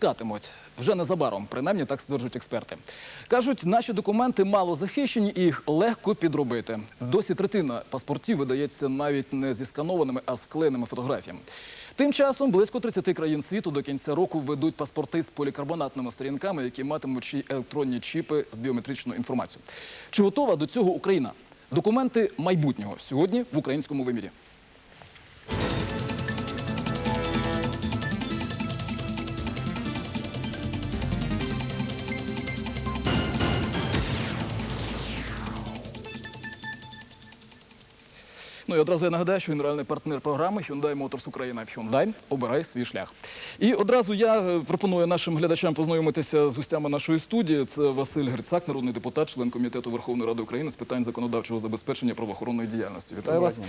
випускатимуть вже незабаром, принаймні так стверджують експерти. Кажуть, наші документи мало захищені і їх легко підробити. Досі третина паспортів видається навіть не зі сканованими, а з вклеєними фотографіями. Тим часом близько 30 країн світу до кінця року введуть паспорти з полікарбонатними сторінками, які матимуть електронні чіпи з біометричною інформацією. Чи готова до цього Україна? Документи майбутнього сьогодні в українському вимірі. Ну і одразу я нагадаю, що генеральний партнер програми Hyundai Motors Україна Hyundai обирай свій шлях. І одразу я е, пропоную нашим глядачам познайомитися з гостями нашої студії. Це Василь Грицак, народний депутат, член комітету Верховної Ради України з питань законодавчого забезпечення правоохоронної діяльності. Вітаю вас.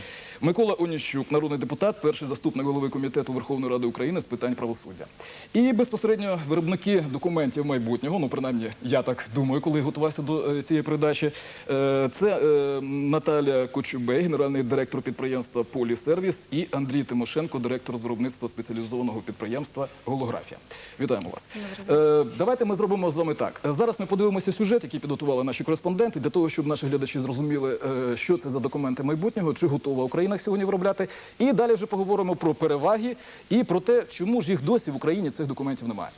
Микола Оніщук, народний депутат, перший заступник голови комітету Верховної Ради України з питань правосуддя. І безпосередньо виробники документів майбутнього. Ну принаймні, я так думаю, коли готувався до е, цієї передачі. Е, Це Наталя Кочубей, генеральний директор підприємства Полісервіс, і Андрій Тимошенко, директор з виробництва спеціалізованого підприємства Голографія. Вітаємо вас. Е, Давайте ми зробимо з вами так. Зараз ми подивимося сюжет, який підготували наші кореспонденти, для того, щоб наші глядачі зрозуміли, е, що це за документи майбутнього, чи готова Україна їх сьогодні виробляти. І далі вже поговоримо про переваги і про те, чому ж їх досі в Україні цих документів немає.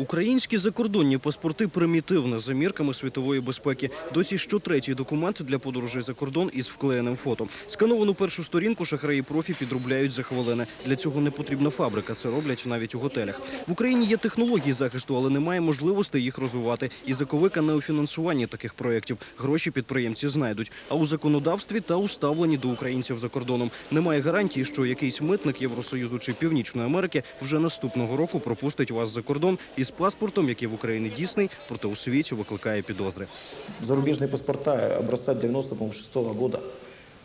Українські закордонні паспорти примітивна за мірками світової безпеки. Досі щотретій документ для подорожей за кордон із вклеєним фото. Скановану першу сторінку шахраї профі підробляють за хвилини. Для цього не потрібна фабрика. Це роблять навіть у готелях. В Україні є технології захисту, але немає можливості їх розвивати. І заковика не у фінансуванні таких проєктів. Гроші підприємці знайдуть. А у законодавстві та у до українців за кордоном немає гарантії, що якийсь митник Євросоюзу чи Північної Америки вже наступного року пропустить вас за кордон із паспортом, який в Україні дійсний, проте у світі викликає підозри. Зарубежные паспорта образца 96 года.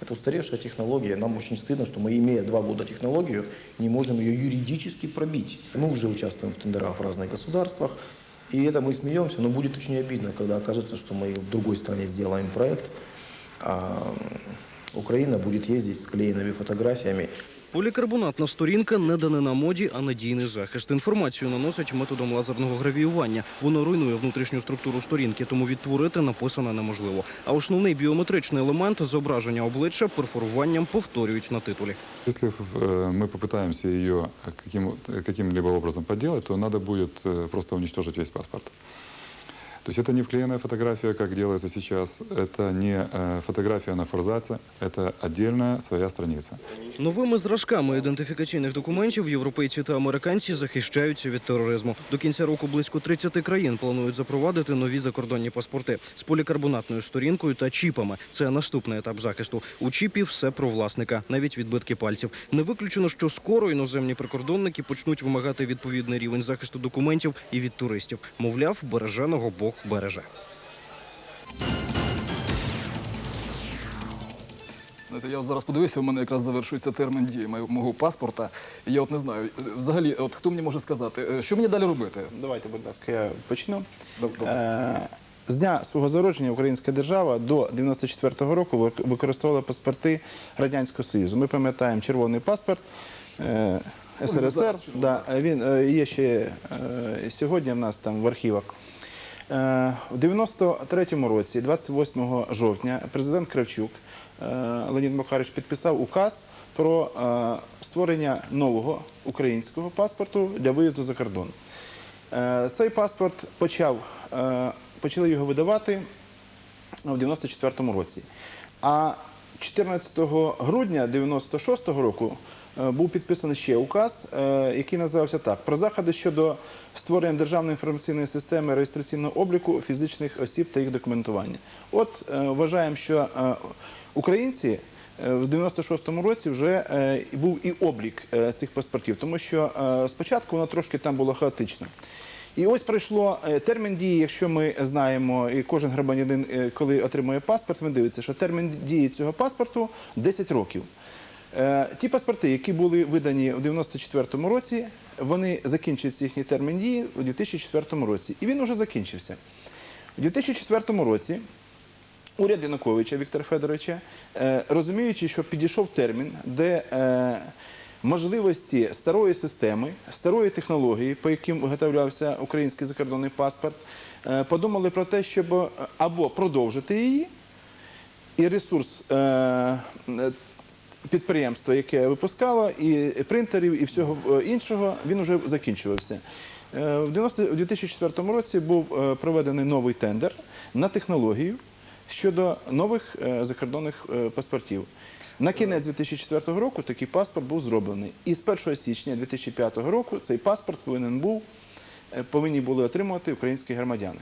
Это устаревшая технология. Нам очень стыдно, что мы, имея два года технологию, не можем ее юридически пробить. Мы уже участвуем в тендерах в разных государствах. И это мы смеемся, но будет очень обидно, когда окажется, что мы в другой стране сделаем проект, а Украина будет ездить с клеенными фотографиями. Полікарбонатна сторінка не данина моді, а надійний захист. Інформацію наносять методом лазерного гравіювання. Воно руйнує внутрішню структуру сторінки, тому відтворити написане неможливо. А основний біометричний елемент зображення обличчя перфоруванням повторюють на титулі. Если э, мы попытаемся ее каким, каким-либо образом подделать, то надо будет э, просто уничтожить весь паспорт. То есть это не вклеенная фотография, как делается сейчас, это не э, фотография на форзаце, это отдельная своя страница. Новими зразками ідентифікаційних документів європейці та американці захищаються від тероризму. До кінця року близько 30 країн планують запровадити нові закордонні паспорти з полікарбонатною сторінкою та чіпами. Це наступний етап захисту. У чіпі все про власника, навіть відбитки пальців. Не виключено, що скоро іноземні прикордонники почнуть вимагати відповідний рівень захисту документів і від туристів. Мовляв, береженого Бог береже. Знаєте, я от зараз подивився, у мене якраз завершується термін дії мого паспорта. І я от не знаю, е, взагалі, от хто мені може сказати, е, що мені далі робити? Давайте, будь ласка, я почну. Добре. Е, З дня свого зародження українська держава до 94-го року вик- використовувала паспорти Радянського Союзу. Ми пам'ятаємо червоний паспорт е, СРСР. Да, він є ще сьогодні в нас там в архівах. Е, У 93-му році, 28 жовтня, президент Кравчук е, Леонід Макарович підписав указ про е, створення нового українського паспорту для виїзду за кордон. Е, Цей паспорт почав, е, почали його видавати в 94-му році. А 14 грудня 96-го року е, був підписаний ще указ, е, який називався так: про заходи щодо створення державної інформаційної системи реєстраційного обліку фізичних осіб та їх документування. От е, вважаємо, що е, українці. е, В 96-му році вже е, був і облік е, цих паспортів, тому що е, спочатку воно трошки там було хаотично. І ось пройшло е, термін дії, якщо ми знаємо, і кожен громадянин, е, коли отримує паспорт, він дивиться, що термін дії цього паспорту 10 років. Е, Ті паспорти, які були видані в 94-му році, вони закінчується їхній термін дії у 2004 році. І він уже закінчився. У 2004 році уряд Януковича Віктора Федоровича, е, розуміючи, що підійшов термін, де е, можливості старої системи, старої технології, по яким виготовлявся український закордонний паспорт, подумали про те, щоб або продовжити її, і ресурс підприємства, яке випускало, і принтерів, і всього е, іншого, він вже закінчувався. Е, В 90 у 2004 році був е, проведений новий тендер на технологію щодо нових закордонних паспортів. На кінець 2004 року такий паспорт був зроблений. І з 1 січня 2005 року цей паспорт повинен був, повинні були отримувати українські громадяни.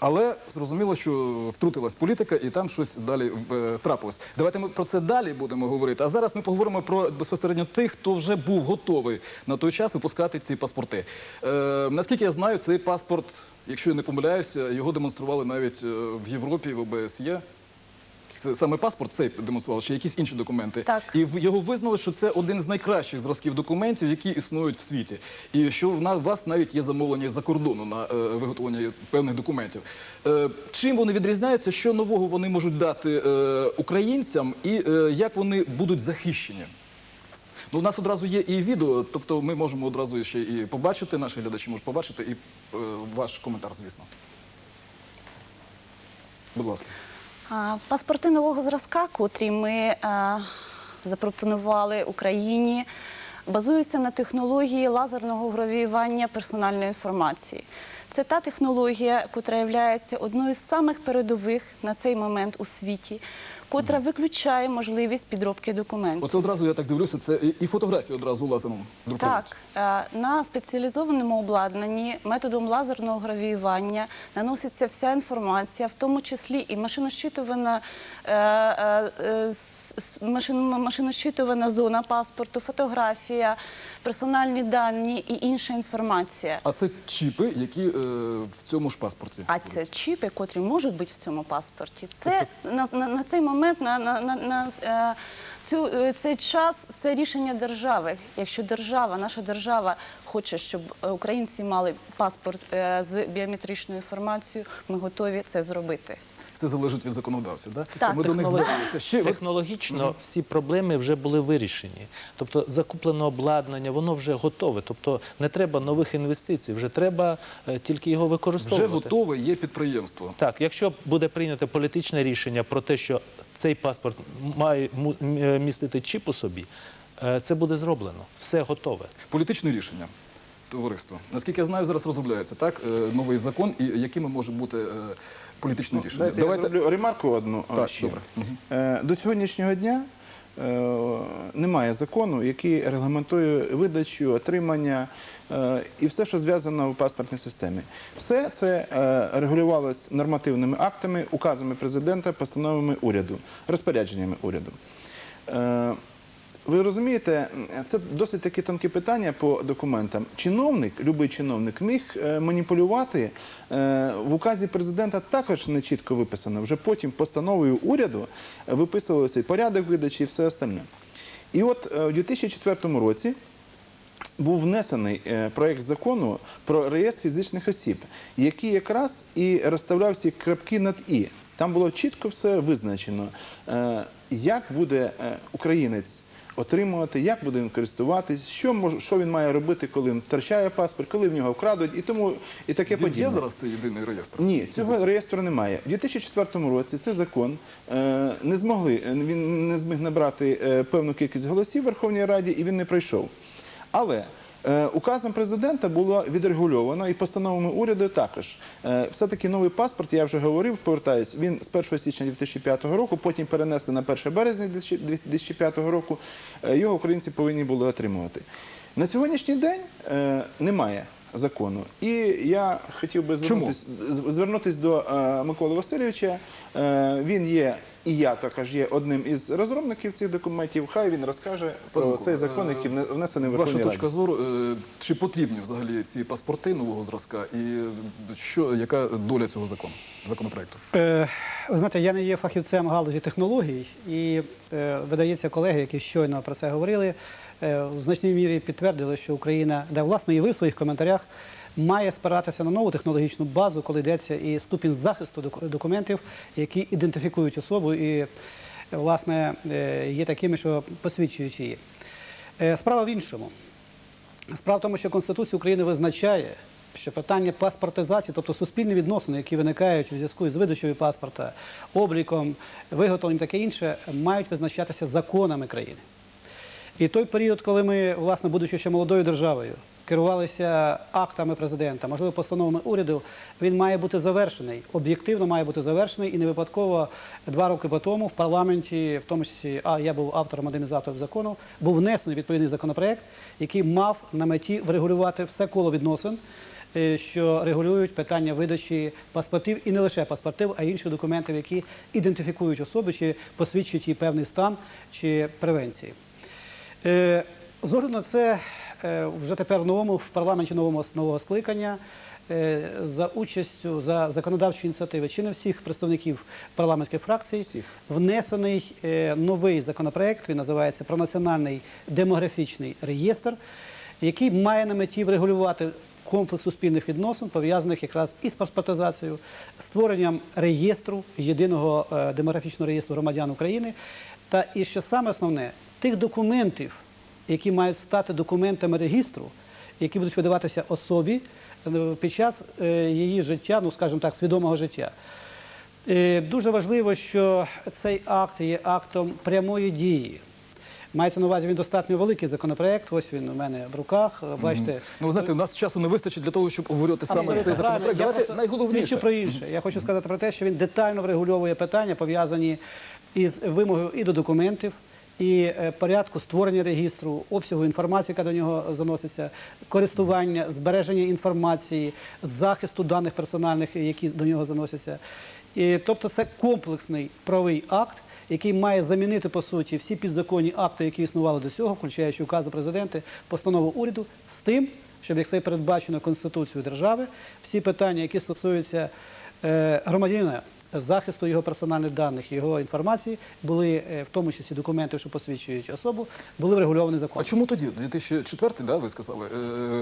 Але зрозуміло, що втрутилась політика і там щось далі е, трапилось. Давайте ми про це далі будемо говорити. А зараз ми поговоримо про безпосередньо тих, хто вже був готовий на той час випускати ці паспорти. Е, наскільки я знаю, цей паспорт, якщо я не помиляюся, його демонстрували навіть е, в Європі, в ОБСЄ. Це саме паспорт цей демонстрували, чи якісь інші документи. Так. І його визнали, що це один з найкращих зразків документів, які існують в світі. І що в вас навіть є замовлення за кордону на е, виготовлення певних документів. Е, чим вони відрізняються, що нового вони можуть дати е, українцям, і е, як вони будуть захищені? Ну, у нас одразу є і відео, тобто ми можемо одразу ще і побачити, наші глядачі можуть побачити, і е, ваш коментар, звісно. Будь ласка. Паспорти нового зразка, котрі ми е, запропонували Україні, базуються на технології лазерного гравіювання персональної інформації. Це та технологія, котра є одною з самих передових на цей момент у світі, котра виключає можливість підробки документів. Оце одразу я так дивлюся, це і, фотографії одразу лазером друкують. Так, е, на спеціалізованому обладнанні методом лазерного гравіювання наноситься вся інформація, в тому числі і машиносчитувана, с- с- машин- машиносчитувана зона паспорту, фотографія, персональні дані і інша інформація. А це чіпи, які е, в цьому ж паспорті. А це чіпи, котрі можуть бути в цьому паспорті. Це на, на, на цей момент, на, на, на, на е, цю, е, цей час, це рішення держави. Якщо держава, наша держава хоче, щоб українці мали паспорт з біометричною інформацією, ми готові це зробити. Все залежить від законодавців. Да? Так. Ми до них. Ще от Технологічно всі проблеми вже були вирішені. Тобто закуплене обладнання, воно вже готове. Тобто не треба нових інвестицій, вже треба е, тільки його вже використовувати. готове є підприємство. Так, якщо буде прийнято політичне рішення про те, що цей паспорт має му- м- е, містити чіп у собі, е, це буде зроблено. Все готове. Політичне рішення. Товариство. Наскільки я знаю, зараз розробляється так е, новий закон, і якими може бути е, політичне рішення. Дайте я зроблю ремарку одну Так, ще. добре. Е, До сьогоднішнього дня е, немає закону, який регламентує видачу, отримання е, і все, що зв'язано в паспортній системі. Все це регулювалось нормативними актами, указами президента, постановами уряду, розпорядженнями уряду. Ви розумієте, це досить такі тонкі питання по документам. Чиновник, любий чиновник, міг е, маніпулювати е, в указі президента також не чітко виписано. Вже потім постановою уряду виписувався і порядок видачі, і все остальне. І от е, у 2004 році був внесений проект закону про реєстр фізичних осіб, який якраз і розставляв всі крапки над і. Там було чітко все визначено, як буде українець отримувати, як буде він користуватись, що мож, що він має робити, коли він втрачає паспорт, коли в нього вкрадуть, і тому і таке Є подібне. є зараз цей єдиний реєстр? Ні, цього реєстру немає. У 2004 році цей закон е, не змогли, е, він не зміг набрати е, певну кількість голосів в Верховній Раді і він не пройшов. Але указом президента було відрегульовано і постановами уряду також. Е, все-таки новий паспорт, я вже говорив, повертаюсь, він з 1 січня 2005 року, потім перенесли на 1 березня 2005 року. Е, його українці повинні були отримувати. На сьогоднішній день е, немає закону. І я хотів би звернутися звернутись до е, Миколи Васильовича. Е, він є, і я також є одним із розробників цих документів. Хай він розкаже про Пане цей закон, е, який вне- внесений в Ваша Верховній Раді. точка зору, е, чи потрібні взагалі ці паспорти нового зразка, і е, що, яка доля цього закону, законопроекту? Е, Ви знаєте, я не є фахівцем галузі технологій, і е, видається, колеги, які щойно про це говорили, е, в значній мірі підтвердили, що Україна, де власне і ви в своїх коментарях, має спиратися на нову технологічну базу, коли йдеться і ступінь захисту документів, які ідентифікують особу і, власне, е, є такими, що посвідчують її. Е, Справа в іншому. Справа в тому, що Конституція України визначає, що питання паспортизації, тобто суспільні відносини, які виникають у зв'язку з видачею паспорта, обліком, виготовленням таке інше, мають визначатися законами країни. І той період, коли ми, власне, будучи ще молодою державою, керувалися актами президента, можливо, постановами уряду, він має бути завершений, об'єктивно має бути завершений і не випадково два роки по тому в парламенті, в тому числі, а я був автором модернізаторів закону, був внесений відповідний законопроект, який мав на меті врегулювати все коло відносин. е, Що регулюють питання видачі паспортів і не лише паспортів, а й інших документів, які ідентифікують особи чи посвідчують її певний стан чи превенції. Е, З огляду на це вже тепер в новому в парламенті нового, нового скликання е, за участю за законодавчої ініціативи чи не всіх представників парламентських фракцій внесений е, новий законопроект. Він називається про національний демографічний реєстр, який має на меті врегулювати комплекс суспільних відносин, пов'язаних якраз із паспортизацією, створенням реєстру єдиного е, демографічного реєстру громадян України. Та і що саме основне, тих документів, які мають стати документами регістру, які будуть видаватися особі е, під час е, її життя, ну скажімо так, свідомого життя. Е, Дуже важливо, що цей акт є актом прямої дії. Мається на увазі він достатньо великий законопроект. Ось він у мене в руках. Бачите, Ну, ви знаєте, у нас часу не вистачить для того, щоб обговорювати саме цей законопроект. Я Давайте найголовніше. свідчу про інше. Я хочу сказати про те, що він детально врегульовує питання, пов'язані із вимогою і до документів, і е, порядку створення регістру, обсягу інформації, яка до нього заноситься, користування, збереження інформації, захисту даних персональних, які до нього заносяться. І, тобто це комплексний правовий акт, який має замінити по суті всі підзаконні акти, які існували до цього, включаючи укази президента, постанову уряду, з тим, щоб як це передбачено Конституцією держави, всі питання, які стосуються е, громадянина, захисту його персональних даних, його інформації, були е, в тому числі документи, що посвідчують особу, були врегульовані А чому тоді, 2004, да, ви сказали,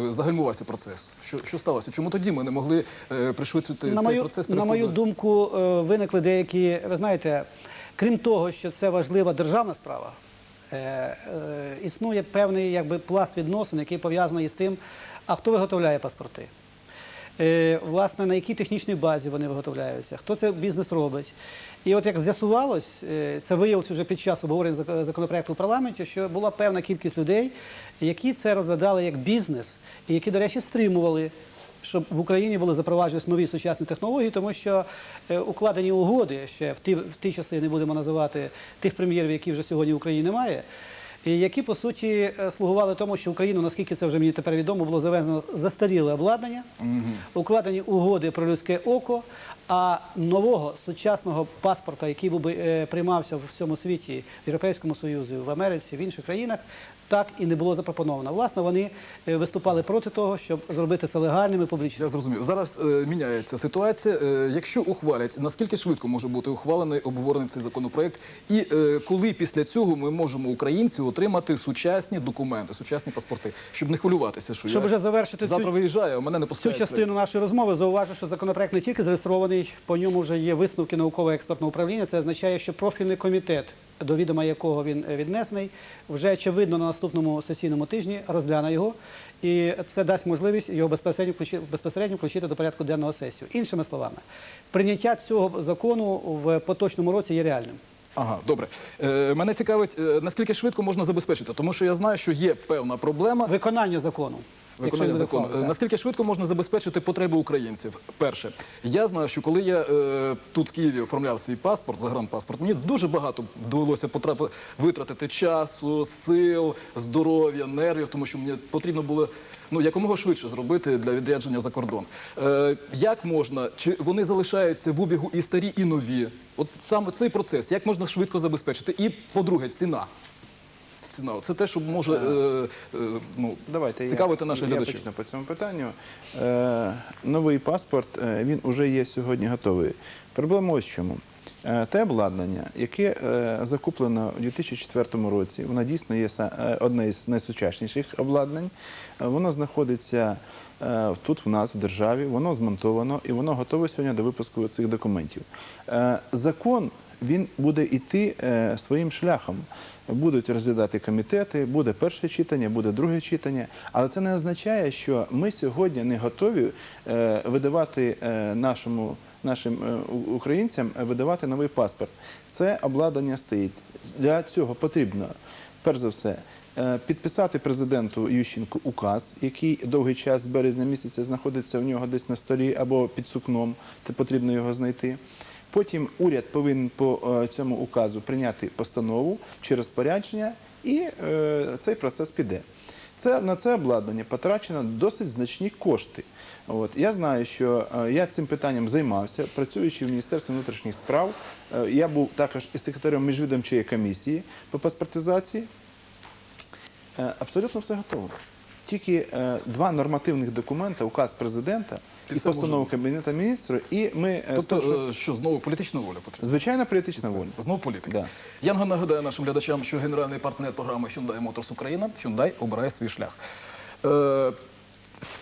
е, загальмувався процес? Що, що сталося? Чому тоді ми не могли е, пришвидшити на цей мою, процес? на мою думку, е, виникли деякі, ви знаєте, крім того, що це важлива державна справа, е, е, існує певний якби, пласт відносин, який пов'язаний із тим, а хто виготовляє паспорти. Е, Власне, на якій технічній базі вони виготовляються, хто це бізнес робить. І от як з'ясувалось, е, це виявилося вже під час обговорення законопроекту в парламенті, що була певна кількість людей, які це розглядали як бізнес, і які, до речі, стримували щоб в Україні були запроваджувалися нові сучасні технології, тому що е, укладені угоди ще в ті, в ті часи не будемо називати тих прем'єрів, які вже сьогодні в Україні немає. Які по суті е, слугували тому, що Україну, наскільки це вже мені тепер відомо, було завезено застаріле обладнання, укладені угоди про людське око. А нового сучасного паспорта, який би е, приймався в всьому світі, в Європейському Союзі, в Америці, в інших країнах, так і не було запропоновано. Власне, вони е, виступали проти того, щоб зробити це легальним і публічним. Я зрозумів. Зараз е, міняється ситуація. Е, якщо ухвалять, наскільки швидко може бути ухвалений, обговорений цей законопроект? І е, коли після цього ми можемо українці отримати сучасні документи, сучасні паспорти, щоб не хвилюватися, що Щоб я вже завершити цю- завтра виїжджаю, а мене не Цю частину нашої розмови зауважу, що законопроект не тільки зареєстрований, по ньому вже є висновки науково-експертного управління. Це означає, що профільний комітет, до відома якого він е, віднесений, вже очевидно на наступному сесійному тижні розгляне його, і це дасть можливість його безпосередньо включити, безпосередньо включити до порядку денного сесію. Іншими словами, прийняття цього закону в поточному році є реальним. Ага, добре. Е, мене цікавить, е, наскільки швидко можна забезпечити, тому що я знаю, що є певна проблема. Виконання закону. Виконання закону. Е. Наскільки швидко можна забезпечити потреби українців? Перше, я знаю, що коли я е, тут в Києві оформляв свій паспорт, загранпаспорт, мені дуже багато довелося потрапити, витратити часу, сил, здоров'я, нервів, тому що мені потрібно було ну, якомога швидше зробити для відрядження за кордон. Е, як можна, чи вони залишаються в обігу і старі, і нові? От саме цей процес, як можна швидко забезпечити? І, по-друге, ціна. Ціна. Це те, що може е, е, ну, Давайте цікавити я, наших я почну по цьому питанню. Е, новий паспорт, е, він вже є сьогодні готовий. Проблема ось в чому. Е, те обладнання, яке е, закуплено у 2004 році, воно дійсно є са- е, одне із найсучасніших обладнань. Е, воно знаходиться е, тут в нас, в державі, воно змонтовано і воно готове сьогодні до випуску цих документів. Е, закон він буде йти е, своїм шляхом. Будуть розглядати комітети, буде перше читання, буде друге читання. Але це не означає, що ми сьогодні не готові е, видавати е, нашому, нашим е, українцям видавати новий паспорт. Це обладнання стоїть. Для цього потрібно, перш за все, підписати президенту Ющенку указ, який довгий час з березня місяця знаходиться у нього десь на столі або під сукном, потрібно його знайти. Потім уряд повинен по е, цьому указу прийняти постанову чи розпорядження, і е, цей процес піде. Це на це обладнання потрачено досить значні кошти. От я знаю, що е, я цим питанням займався, працюючи в Міністерстві внутрішніх справ. Я був також і секретарем міжвідомчої комісії по паспортизації. Абсолютно все готово. Тільки е, два нормативних документи, указ президента І бути. Кабінету міністрів, і ми е, Тобто, е, що знову політична воля потрібна? звичайна політична воля. Знову політика. Да. Я нагадаю нашим глядачам, що генеральний партнер програми Hyundai Motors Україна Hyundai обирає свій шлях. Е,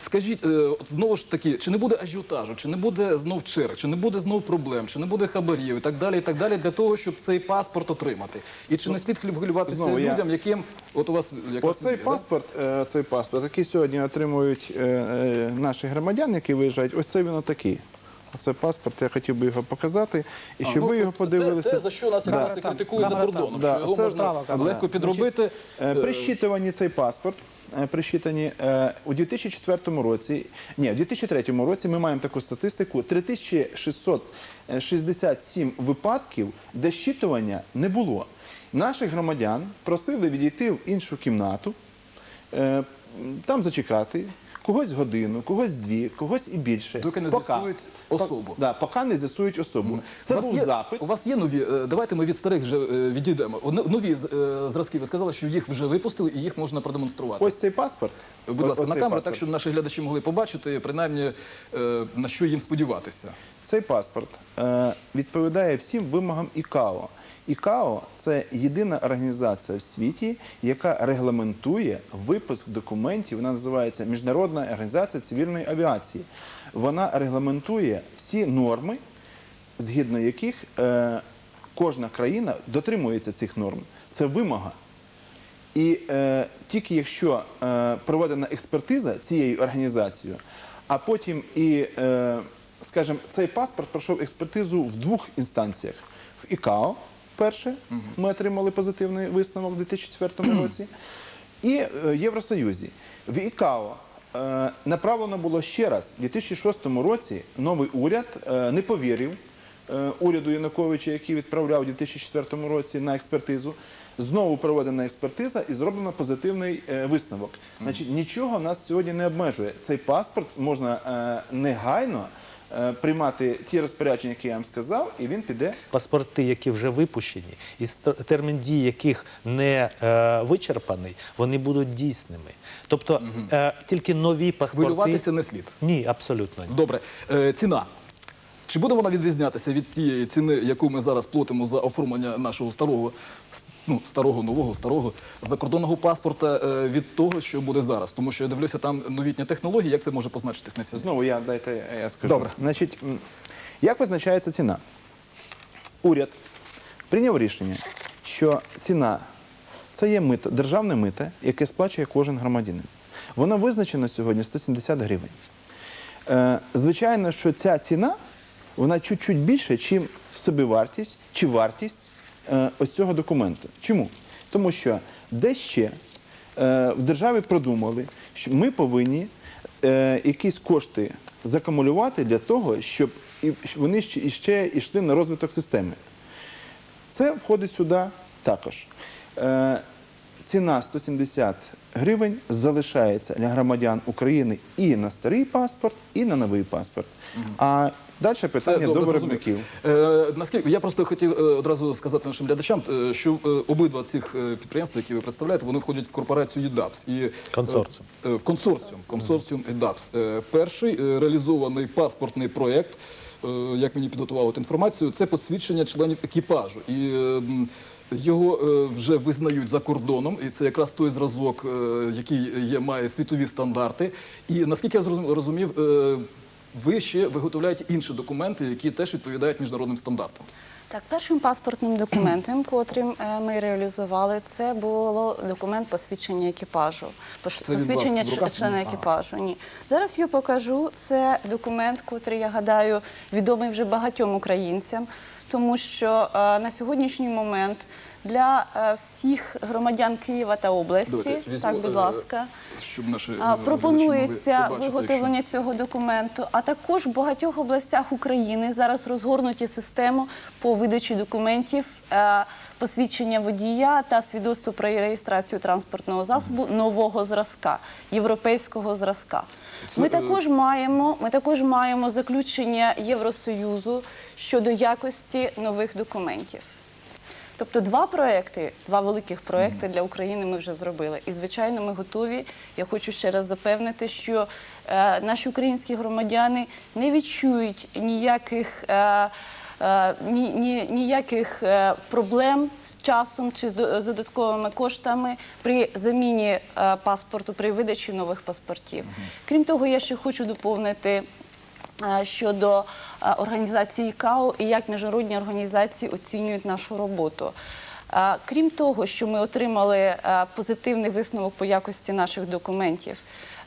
скажіть, е, от знову ж таки, чи не буде ажіотажу, чи не буде знов черг, чи не буде знов проблем, чи не буде хабарів і так далі, і так далі, для того, щоб цей паспорт отримати? І чи не слід хвилюватися знову я- людям, яким от у вас якась Оцей паспорт, е, цей паспорт, який сьогодні отримують е, е, наші громадяни, які виїжджають, ось це він отакий. Оце паспорт, я хотів би його показати, і щоб ну, ви його це подивилися. Те, за що нас якраз і критикують за кордоном, що його можна легко підробити. Е, При щитуванні цей паспорт, е, при щитанні, е, у 2004 році, ні, у 2003 році ми маємо таку статистику 3667 випадків, де щитування не було. Наших громадян просили відійти в іншу кімнату, е, там зачекати. Когось годину, когось дві, когось і більше. Доки не з'ясують особу. Да, поки не з'ясують особу. Це у вас був є, запит. У вас є нові. е, Давайте ми від старих вже е, відійдемо. Нові е, зразки. Ви сказали, що їх вже випустили і їх можна продемонструвати. Ось цей паспорт. Будь ласка, на камеру, паспорт. так щоб наші глядачі могли побачити, принаймні е, на що їм сподіватися. Цей паспорт е, відповідає всім вимогам ІКАО. ІКАО це єдина організація в світі, яка регламентує випуск документів. Вона називається Міжнародна організація цивільної авіації. Вона регламентує всі норми, згідно яких е, кожна країна дотримується цих норм. Це вимога. І е, тільки якщо е, проведена експертиза цією організацією, а потім і, е, скажімо, цей паспорт пройшов експертизу в двох інстанціях: в ІКАО, перше, ми отримали позитивний висновок у 2004 році, і е, в Євросоюзі. В ІКАО е, направлено було ще раз у 2006 році новий уряд е, не повірив уряду Януковича, який відправляв у 2004 році на експертизу. Знову проведена експертиза і зроблено позитивний висновок. Значить, нічого нас сьогодні не обмежує. Цей паспорт можна негайно е, приймати ті розпорядження, які я вам сказав, і він піде. паспорти, які вже випущені, і ст- термін дії яких не е, вичерпаний, вони будуть дійсними. Тобто е, тільки нові паспорти. Хвилюватися не слід. Ні, абсолютно ні. Добре, е, ціна. Чи буде вона відрізнятися від тієї ціни, яку ми зараз платимо за оформлення нашого старого, ну, старого, нового, старого закордонного паспорта е, від того, що буде зараз? Тому що я дивлюся, там новітня технологія, як це може позначитись на ціні? Знову я дайте я скажу. Добре. Значить, як визначається ціна? Уряд прийняв рішення, що ціна це є мито, державне мито, яке сплачує кожен громадянин. Воно визначено сьогодні 170 гривень. Е, звичайно, що ця ціна вона чуть-чуть більше, чим собівартість чи вартість ось цього документу. Чому? Тому що де ще е, в державі продумали, що ми повинні е, якісь кошти закумулювати для того, щоб вони ще, йшли на розвиток системи. Це входить сюди також. Е, ціна 170 гривень залишається для громадян України і на старий паспорт, і на новий паспорт. А далі питання до виробників. Е, наскільки я просто хотів е, одразу сказати нашим глядачам, е, що е, обидва цих е, підприємства, які ви представляєте, вони входять в корпорацію ЄДАПС. І, е, Консорціум. е, в консорціум, консорціум ЕДАПС. Е, Перший е, реалізований паспортний проєкт, е, як мені підготували от інформацію, це посвідчення членів екіпажу. І е, м, його е, вже визнають за кордоном, і це якраз той зразок, е, який є, має світові стандарти. І наскільки я розумів, е, ви ще виготовляєте інші документи, які теж відповідають міжнародним стандартам. Так, першим паспортним документом, котрим ми реалізували, це було документ посвідчення екіпажу. Посвідчення члена екіпажу. Ні. Зараз я покажу. Це документ, котрий, я гадаю, відомий вже багатьом українцям, тому що е, на сьогоднішній момент для е, всіх громадян Києва та області, Давайте візьму, так, будь е, ласка. Щоб наші Пропонується виготовлення цього документу, а також в багатьох областях України зараз розгорнуті систему по видачі документів, посвідчення водія та свідоцтво про реєстрацію транспортного засобу нового зразка, європейського зразка. Ми е, також маємо, ми також маємо заключення Євросоюзу щодо якості нових документів. Тобто два проекти, два великих проекти для України ми вже зробили. І звичайно, ми готові. Я хочу ще раз запевнити, що е, наші українські громадяни не відчують ніяких. Е, ні, ні, ніяких е, проблем з часом чи з додатковими коштами при заміні е, паспорту, при видачі нових паспортів. Крім того, я ще хочу доповнити е, щодо е, організації КАО і як міжнародні організації оцінюють нашу роботу. Е, Крім того, що ми отримали е, позитивний висновок по якості наших документів,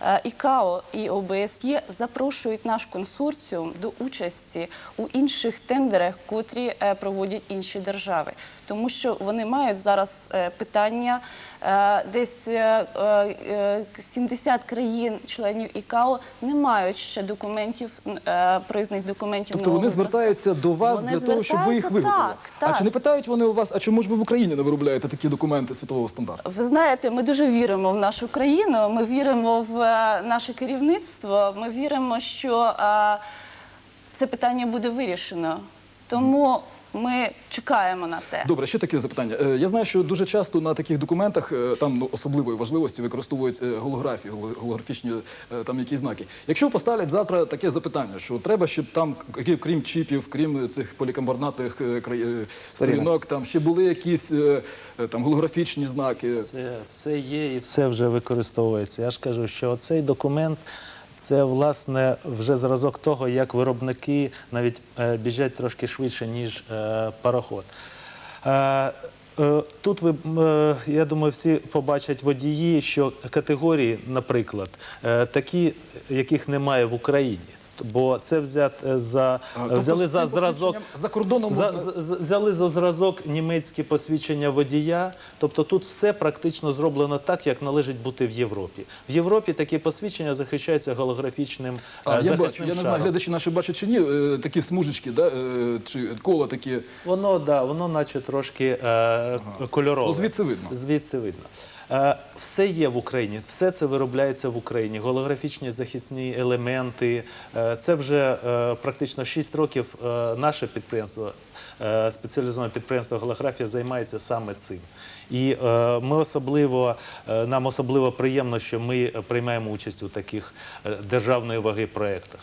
е, і КАО, і ОБСЄ запрошують наш консорціум до участі у інших тендерах, котрі е, проводять інші держави, тому що вони мають зараз е, питання. Е, Десь е, е, 70 країн-членів ІКАО не мають ще документів, е, проїзних документів. Тобто вони звертаються до вас Вони для того, щоб ви їх виготовили. так, А чи не питають вони у вас, а чому ж ви в Україні не виробляєте такі документи світового стандарту? Ви знаєте, ми дуже віримо в нашу країну. Ми віримо в е, наше керівництво. Ми віримо, що е, це питання буде вирішено. Тому ми чекаємо на те. Добре, ще таке запитання. Е, Я знаю, що дуже часто на таких документах е, там ну, особливої важливості використовують е, голографії, голо- голографічні е, там якісь знаки. Якщо поставлять завтра таке запитання, що треба, щоб там, к- крім чіпів, крім цих полікамбарнатих е, е, сторінок, там ще були якісь е, е, там голографічні знаки. Все, все є і все вже використовується. Я ж кажу, що цей документ це власне вже зразок того, як виробники навіть е, біжать трошки швидше, ніж е, пароход. Е, Тут ви, я думаю, всі побачать водії, що категорії, наприклад, такі, яких немає в Україні. Бо це взят е, за тобто взяли за зразок за кордоном за, взяли за зразок німецьке посвідчення водія. Тобто тут все практично зроблено так, як належить бути в Європі. В Європі такі посвідчення захищаються голографічним е, А, я захисним бачу, я не знаю, глядачі наші бачать чи ні, е, такі смужечки, да, е, чи кола такі. Воно да, воно наче трошки е, кольорове. Ну, звідси видно. Звідси видно. Е, все є в Україні, все це виробляється в Україні. Голографічні захисні елементи. Е, це вже е, практично 6 років наше підприємство. Спеціалізоване підприємство голографія займається саме цим, і ми особливо нам особливо приємно, що ми приймаємо участь у таких державної ваги проєктах.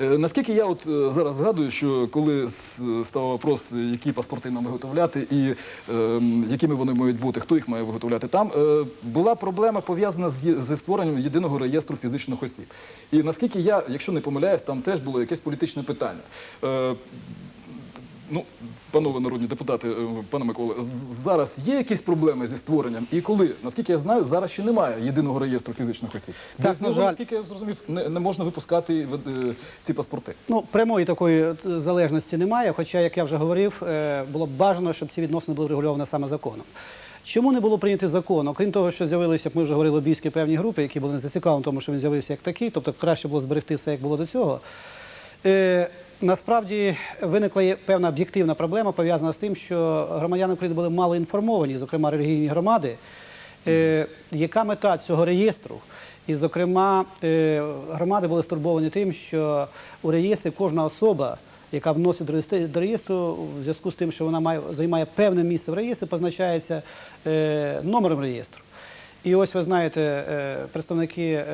Е, Наскільки я от е, зараз згадую, що коли став вопрос, які паспорти нам виготовляти і е, якими вони мають бути, хто їх має виготовляти, там е, була проблема пов'язана з, зі створенням єдиного реєстру фізичних осіб. І наскільки я, якщо не помиляюсь, там теж було якесь політичне питання. Е, Ну, панове народні депутати, е, пане Миколе, зараз є якісь проблеми зі створенням? І коли, наскільки я знаю, зараз ще немає єдиного реєстру фізичних осіб. Так, Без на жаль. наскільки я зрозумів, не, не можна випускати е, ці паспорти. Ну, прямої такої е, залежності немає, хоча, як я вже говорив, було б бажано, щоб ці відносини були врегульовані саме законом. Чому не було прийнято закон? Окрім того, що з'явилися, як ми вже говорили, лобійські певні групи, які були не зацікавлені тому, що він з'явився як такий, тобто краще було зберегти все, як було до цього. Насправді виникла певна об'єктивна проблема, пов'язана з тим, що громадяни України були мало інформовані, зокрема релігійні громади. Е, яка мета цього реєстру? І, зокрема, е, громади були стурбовані тим, що у реєстрі кожна особа, яка вносить до реєстру- в зв'язку з тим, що вона має, займає певне місце в реєстрі, позначається е, номером реєстру. І ось ви знаєте, представники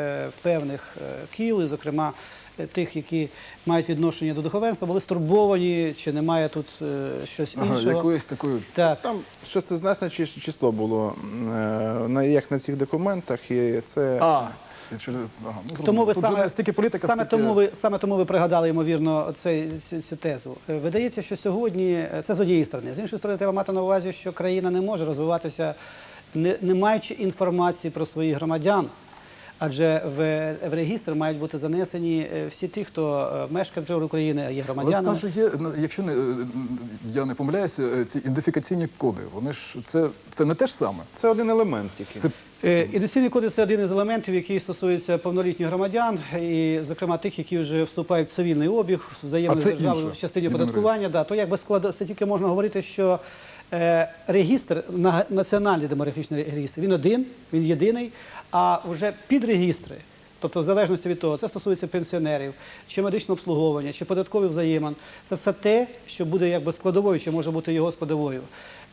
певних кіл, і, зокрема тих, які мають відношення до духовенства, були стурбовані, чи немає тут е, щось Ага, якоїсь такої. Так. Там шестизначне чис- число було, е, на- як на всіх документах, і це А, ну. Тому ви саме, стільки політика, саме, тому ви, саме тому ви пригадали, ймовірно, цей, цю, цю тезу. Е, Видається, що сьогодні е, це з однієї сторони. З іншої сторони, треба мати на увазі, що країна не може розвиватися, не, не маючи інформації про своїх громадян. Адже в, в регістр мають бути занесені е, всі ті, хто е, мешкає України, є Але громадянами. скажу, є, ну, якщо не, е, я не помиляюся, е, ці ідентифікаційні коди, вони ж це, це не те ж саме. Це один елемент тільки. Це Е, Ідентифікаційний кодекс це один із елементів, який стосується повнолітніх громадян, і, зокрема, тих, які вже вступають в цивільний обіг, взаємно А з державою в частині Єдиний оподаткування. Да, то якби склад... це тільки можна говорити, що е, регістр, на- національний демографічний регістр, він один, він єдиний, а вже підрегістри. Тобто, в залежності від того, це стосується пенсіонерів, чи медичного обслуговування, чи податкових взаємин. Це все те, що буде якби складовою, чи може бути його складовою.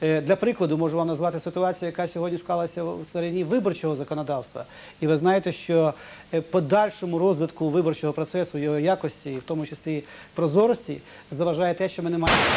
Е, Для прикладу можу вам назвати ситуацію, яка сьогодні склалася в царині виборчого законодавства. І ви знаєте, що е, подальшому розвитку виборчого процесу, його якості, в тому числі прозорості, заважає те, що ми не маємо.